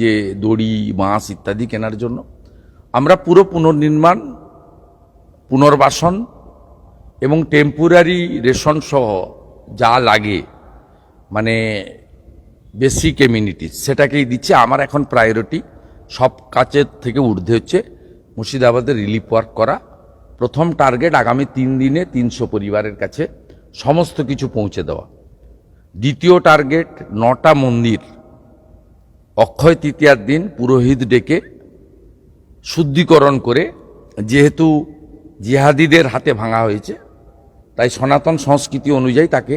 যে দড়ি, বাঁশ ইত্যাদি কেনার জন্য। আমরা পুরো পুনর্নির্মাণ, পুনর্বাসন এবং টেম্পোরারি রেশন সহ যা লাগে মানে বেসিক এমিউনিটিস সেটাকেই দিচ্ছে। আমার এখন প্রায়োরিটি সব কাজের থেকে ঊর্ধ্বে হচ্ছে মুর্শিদাবাদে রিলিফ ওয়ার্ক করা। প্রথম টার্গেট আগামী তিন দিনে তিনশো পরিবারের কাছে সমস্ত কিছু পৌঁছে দেওয়া। দ্বিতীয় টার্গেট নটা মন্দির অক্ষয় তৃতীয়ার দিন পুরোহিত ডেকে শুদ্ধিকরণ করে, যেহেতু জিহাদিদের হাতে ভাঙা হয়েছে, তাই সনাতন সংস্কৃতি অনুযায়ী তাকে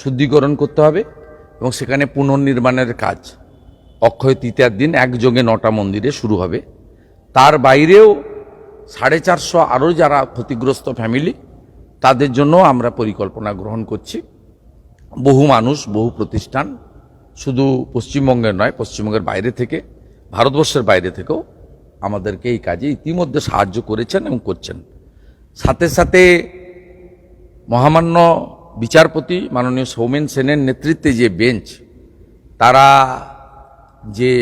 শুদ্ধিকরণ করতে হবে এবং সেখানে পুনর্নির্মাণের কাজ অক্ষয় তৃতীয়ার দিন একযোগে নটা মন্দিরে শুরু হবে। তার বাইরেও সাড়ে চারশো আরও যারা ক্ষতিগ্রস্ত ফ্যামিলি, তাদের জন্য আমরা পরিকল্পনা গ্রহণ করছি। বহু মানুষ, বহু প্রতিষ্ঠান শুধু পশ্চিমবঙ্গের নয়, পশ্চিমবঙ্গের বাইরে থেকে, ভারতবর্ষের বাইরে থেকেও আমাদেরকে এই কাজে ইতিমধ্যে সাহায্য করেছেন এবং করছেন। সাথে সাথে মহামান্য বিচারপতি মাননীয় সৌমেন সেনের নেতৃত্বে যে বেঞ্চ, তারা যে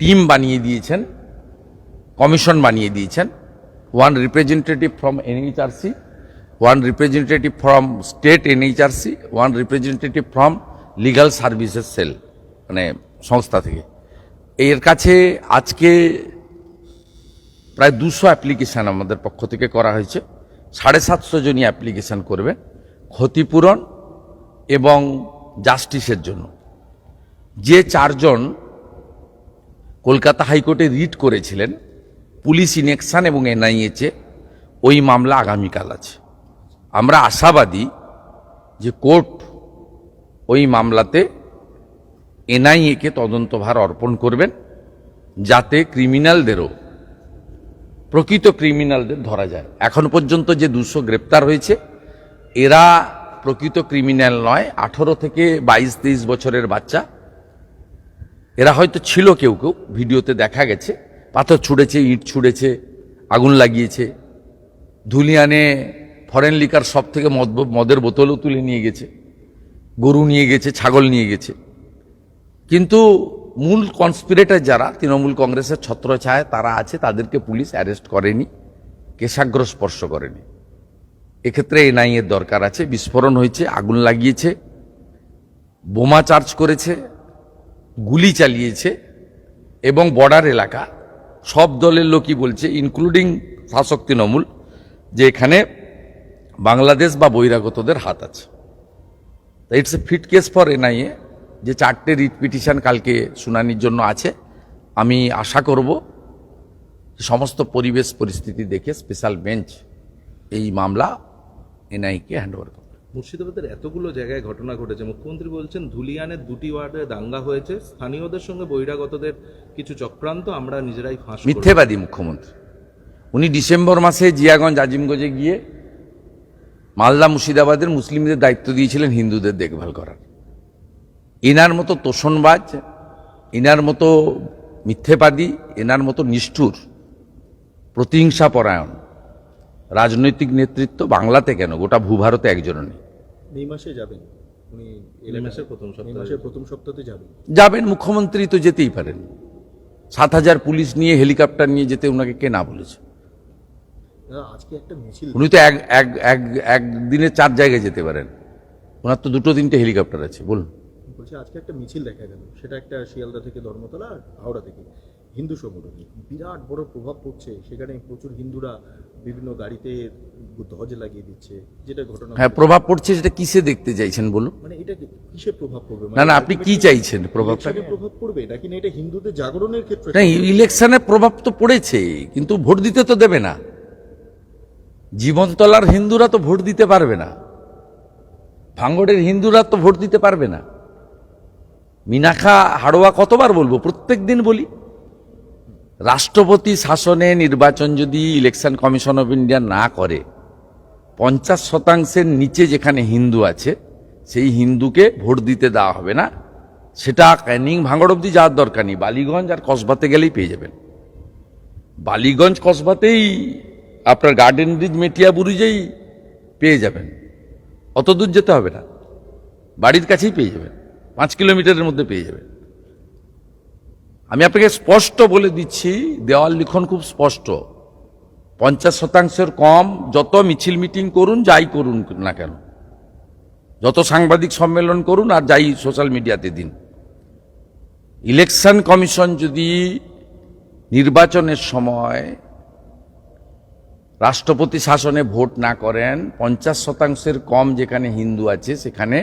টিম বানিয়ে দিয়েছেন, কমিশন বানিয়ে দিয়েছেন, one representative from NHRC, one representative from state NHRC, one representative from legal services cell মানে সংস্থা থেকে। এর কাছে আজকে প্রায় দুশো অ্যাপ্লিকেশান আমাদের পক্ষ থেকে করা হয়েছে। সাড়ে সাতশো জনই অ্যাপ্লিকেশান করবে, ক্ষতিপূরণ এবং জাস্টিসের জন্য। যে চারজন কলকাতা হাইকোর্টে রিট করেছিলেন, পুলিশ ইনেকশন এবং এনআইএচে, ওই মামলা আগামীকাল আছে। আমরা আশাবাদী যে কোর্ট ওই মামলাতে এনআইএকে তদন্তভার অর্পণ করবেন, যাতে ক্রিমিনালদেরও, প্রকৃত ক্রিমিনালদের ধরা যায়। এখন পর্যন্ত যে দুশো গ্রেপ্তার হয়েছে, এরা প্রকৃত ক্রিমিনাল নয়, আঠেরো থেকে বাইশ, তেইশ বছরের বাচ্চা। এরা হয়তো ছিল কেউ কেউ, ভিডিওতে দেখা গেছে, পাথর ছুঁড়েছে, ইট ছুঁড়েছে, আগুন লাগিয়েছে। ধুলিয়ানে ফরেন লিকার সব থেকে মদ, মদের বোতলও তুলে নিয়ে গেছে। গরু নিয়ে গেছে, ছাগল নিয়ে গেছে। কিন্তু মূল কনস্পিরেটর যারা, তৃণমূল কংগ্রেসের ছত্রছায় তারা আছে, তাদেরকে পুলিশ অ্যারেস্ট করেনি, কেশাগ্র স্পর্শ করেনি। এক্ষেত্রে এনআইএর দরকার আছে, বিস্ফোরণ হয়েছে, আগুন লাগিয়েছে, বোমা চার্জ করেছে, গুলি চালিয়েছে, এবং বর্ডার এলাকা, সব দলের লোকই বলছে ইনক্লুডিং শাসক তৃণমূল, যে এখানে বাংলাদেশ বা বহিরাগতদের হাত আছে। It's a fit case for NIA যে চারটে রিট পিটিশন কালকে শুনানির জন্য আছে। আমি আশা করব সমস্ত পরিবেশ পরিস্থিতি দেখে স্পেশাল বেঞ্চ এই মামলা এনআইকে হ্যান্ডওভার করবে। মুর্শিদাবাদের এতগুলো জায়গায় ঘটনা ঘটেছে। মুখ্যমন্ত্রী বলছেন ধুলিয়ানের দুটি ওয়ার্ডে দাঙ্গা হয়েছে। স্থানীয়দের সঙ্গে বহিরাগতদের কিছু চক্রান্ত আমরা নিজেরাই ফাঁস মিথ্যেবাদী মুখ্যমন্ত্রী। উনি ডিসেম্বর মাসে জিয়াগঞ্জ আজিমগঞ্জে গিয়ে মালদা মুর্শিদাবাদের মুসলিমদের দায়িত্ব দিয়েছিলেন হিন্দুদের দেখভাল করার। এনার মতো তোষণবাজ এনার মতো মিথ্যেবাদী এনার মতো নিষ্ঠুর প্রতিহিংসা পরায়ণ রাজনৈতিক নেতৃত্ব বাংলাতে কেন? গোটা ভূভারতে একজনও নেই। মে মাসে যাবেন। উনি মে মাসের প্রথম মে মাসের প্রথম সপ্তাহতে যাবেন। যাবেন মুখ্যমন্ত্রী তো যেতেই পারেন। সাত হাজার পুলিশ নিয়ে হেলিকপ্টার নিয়ে যেতে ওনাকে কে না বলেছে? আজকে একটা মিছিল। উনি তো এক এক এক একদিনে চার জায়গায় যেতে পারেন। ওনার তো দুটো তিনটে হেলিকপ্টার আছে বলুন। বলছে আজকে একটা মিছিল দেখা গেল। সেটা একটা শিয়ালদা থেকে ধর্মতলা আর হাওড়া থেকে। হিন্দু সংগঠনে বিরাট বড় প্রভাব পড়ছে। সেখানে প্রচুর হিন্দুরা বিভিন্ন গাড়িতে ধ্বজ লাগিয়ে দিচ্ছে। যেটা ঘটনা হ্যাঁ প্রভাব পড়ছে সেটা কিসে দেখতে চাইছেন বলুন? মানে এটা কি- কিসের প্রভাব পড়বে? না না আপনি কি চাইছেন প্রভাবটা? প্রভাব পড়বে? নাকি না এটা হিন্দুদের জাগরণের ক্ষেত্রে না ইলেকশনের প্রভাব তো পড়েছে কিন্তু ভোট দিতে তো দেবে না। জীবনতলার হিন্দুরা তো ভোট দিতে পারবে না। ভাঙ্গড়ের হিন্দুরা তো ভোট দিতে পারবে না। মিনাখা হাড়োয়া কতবার বলব? প্রত্যেক দিন বলি। রাষ্ট্রপতি শাসনে নির্বাচন যদি ইলেকশন কমিশন অফ ইন্ডিয়া না করে, পঞ্চাশ শতাংশের নিচে যেখানে হিন্দু আছে, সেই হিন্দুকে ভোট দিতে দেওয়া হবে না। সেটা ক্যানিং ভাঙড় অব্দি যাওয়ার দরকার নেই। বালিগঞ্জ আর কসবাতে গেলেই পেয়ে যাবেন। বালিগঞ্জ কসবাতেই আপনার গার্ডেন ব্রিজ মেটিয়া বুরুজেই পেয়ে যাবেন অত দূর যেতে হবে না। বাড়ির কাছেই পেয়ে যাবেন, পাঁচ কিলোমিটারের মধ্যে পেয়ে যাবেন। আমি আপনাকে স্পষ্ট বলে দিচ্ছি, দেওয়াল লিখন খুব স্পষ্ট। পঞ্চাশ শতাংশের কম যত মিছিল মিটিং করুন, যাই করুন না কেন। যত সাংবাদিক সম্মেলন করুন আর যাই সোশ্যাল মিডিয়াতে দিন। ইলেকশন কমিশন যদি নির্বাচনের সময় রাষ্ট্রপতি শাসনে ভোট না করেন, পঞ্চাশ শতাংশের কম যেখানে হিন্দু আছে, সেখানে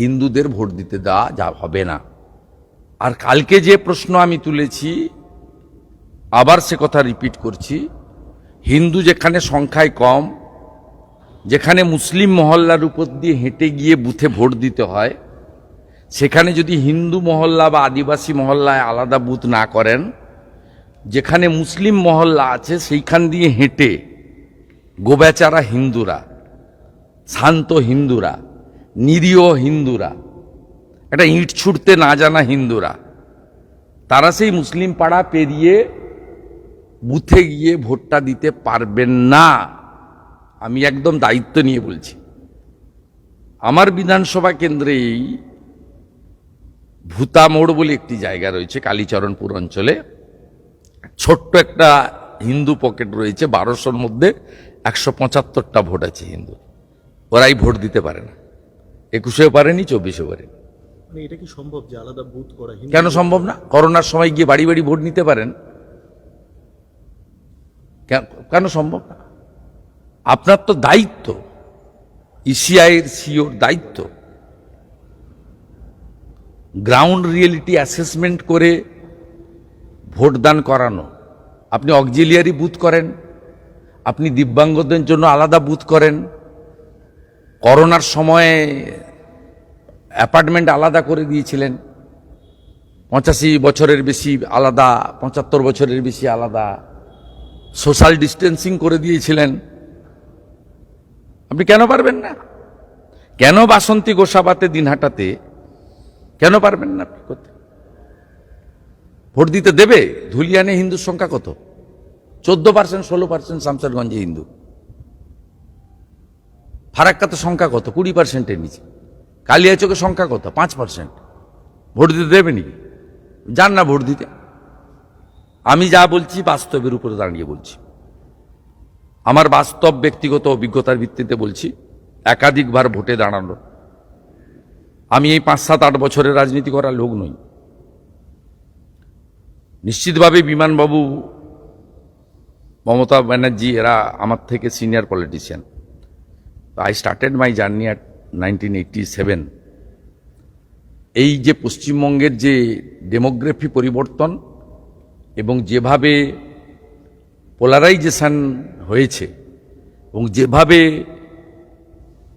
হিন্দুদের ভোট দিতে দেওয়া যা হবে না। আর কালকে যে প্রশ্ন আমি তুলেছি, আবার সে কথা রিপিট করছি, হিন্দু যেখানে সংখ্যায় কম, যেখানে মুসলিম মহল্লার উপর দিয়ে হেঁটে গিয়ে বুথে ভোট দিতে হয়, সেখানে যদি হিন্দু মহল্লা বা আদিবাসী মহল্লায় আলাদা বুথ না করেন, যেখানে মুসলিম মহল্লা আছে, সেইখান দিয়ে হেঁটে গোবেচারা হিন্দুরা, শান্ত হিন্দুরা, নিরীহ হিন্দুরা, একটা ইট ছুটতে না জানা হিন্দুরা, তারা সেই মুসলিম পাড়া পেরিয়ে বুথে গিয়ে ভোটটা দিতে পারবেন না। আমি একদম দায়িত্ব নিয়ে বলছি। আমার বিধানসভা কেন্দ্রেই ভূতা মোড় বলে একটি জায়গা রয়েছে কালীচরণপুর অঞ্চলে। ছোট্ট একটা হিন্দু পকেট রয়েছে বারোশোর মধ্যে একশো পঁচাত্তরটা ভোট আছে হিন্দু ওরাই ভোট দিতে পারে না। একুশেও পারেনি চব্বিশেও পারেনি। মানে এটা কি সম্ভব যে আলাদা বুথ করা কেন সম্ভব না? করোনার সময় গিয়ে বাড়ি বাড়ি ভোট নিতে পারেন। কেন- কেন সম্ভব না? আপনার তো দায়িত্ব। ইসিআইয়ের সিওর দায়িত্ব। গ্রাউন্ড রিয়েলিটি অ্যাসেসমেন্ট করে ভোটদান করানো। আপনি অক্সিলিয়ারি বুথ করেন। আপনি দিব্যাঙ্গদের জন্য আলাদা বুথ করেন। করোনার সময়ে অ্যাপার্টমেন্ট আলাদা করে দিয়েছিলেন। পঁচাশি বছরের বেশি আলাদা, পঁচাত্তর বছরের বেশি আলাদা। সোশ্যাল ডিস্টেন্সিং করে দিয়েছিলেন। আপনি কেন পারবেন না? কেন বাসন্তী গোসাবাতে দিন দিনহাটাতে কেন পারবেন না আপনি করতে? ভোট দিতে দেবে? ধুলিয়ানে হিন্দুর সংখ্যা কত? চোদ্দ পার্সেন্ট, ষোলো পার্সেন্ট শামসারগঞ্জে হিন্দু। ফারাক্কাতে সংখ্যা কত? কুড়ি পার্সেন্টের নিচে। কালিয়াচকের সংখ্যা কত? পাঁচ পার্সেন্ট। ভোট দিতে দেবে নাকি? যান না ভোট দিতে। আমি যা বলছি বাস্তবের উপরে দাঁড়িয়ে বলছি। আমার বাস্তব ব্যক্তিগত অভিজ্ঞতার ভিত্তিতে বলছি, একাধিকবার ভোটে দাঁড়ানো। আমি এই পাঁচ সাত আট বছরের রাজনীতি করার লোক নই। নিশ্চিতভাবে বিমানবাবু মমতা ব্যানার্জি, এরা আমার থেকে senior politician I started my journey at nineteen eighty seven এই যে পশ্চিমবঙ্গের যে ডেমোগ্রাফি পরিবর্তন এবং যেভাবে পোলারাইজেশন হয়েছে এবং যেভাবে